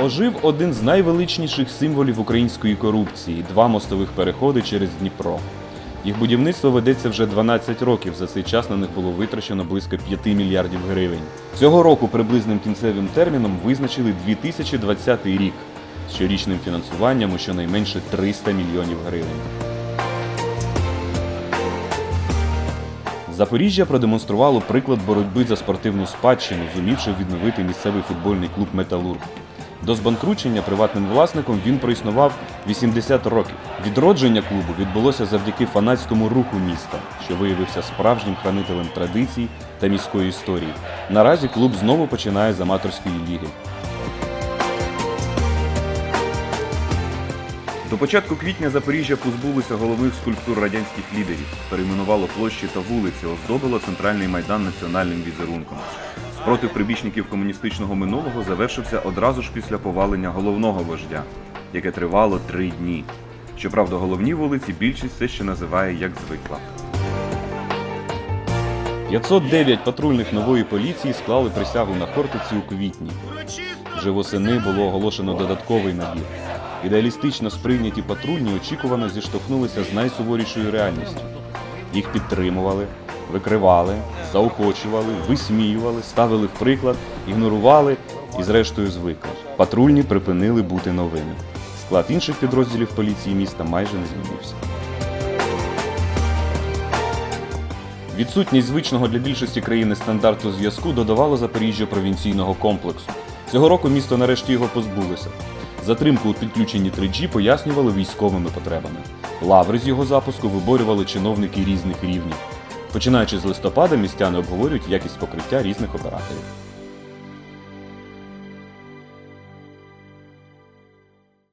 Ожив один з найвеличніших символів української корупції два мостових переходи через Дніпро. Їх будівництво ведеться вже 12 років. За цей час на них було витрачено близько 5 мільярдів гривень. Цього року приблизним кінцевим терміном визначили 2020 рік з щорічним фінансуванням у щонайменше 300 мільйонів гривень. Запоріжжя продемонструвало приклад боротьби за спортивну спадщину, зумівши відновити місцевий футбольний клуб Металург. До збанкручення приватним власником він проіснував 80 років. Відродження клубу відбулося завдяки фанатському руху міста, що виявився справжнім хранителем традицій та міської історії. Наразі клуб знову починає з аматорської ліги. До початку квітня Запоріжжя позбулося головних скульптур радянських лідерів, перейменувало площі та вулиці, оздобило центральний майдан національним візерунком. Спротив прибічників комуністичного минулого завершився одразу ж після повалення головного вождя, яке тривало три дні. Щоправда, головні вулиці більшість все ще називає як звикла. 509 патрульних нової поліції склали присягу на Хортиці у квітні. Вже восени було оголошено додатковий набір. Ідеалістично сприйняті патрульні очікувано зіштовхнулися з найсуворішою реальністю. Їх підтримували, викривали, заохочували, висміювали, ставили в приклад, ігнорували і зрештою звикли. Патрульні припинили бути новими. Склад інших підрозділів поліції міста майже не змінився. Відсутність звичного для більшості країни стандарту зв'язку додавало Запоріжжя провінційного комплексу. Цього року місто нарешті його позбулося. Затримку у підключенні 3G пояснювали військовими потребами. Лаври з його запуску виборювали чиновники різних рівнів. Починаючи з листопада, містяни обговорюють якість покриття різних операторів.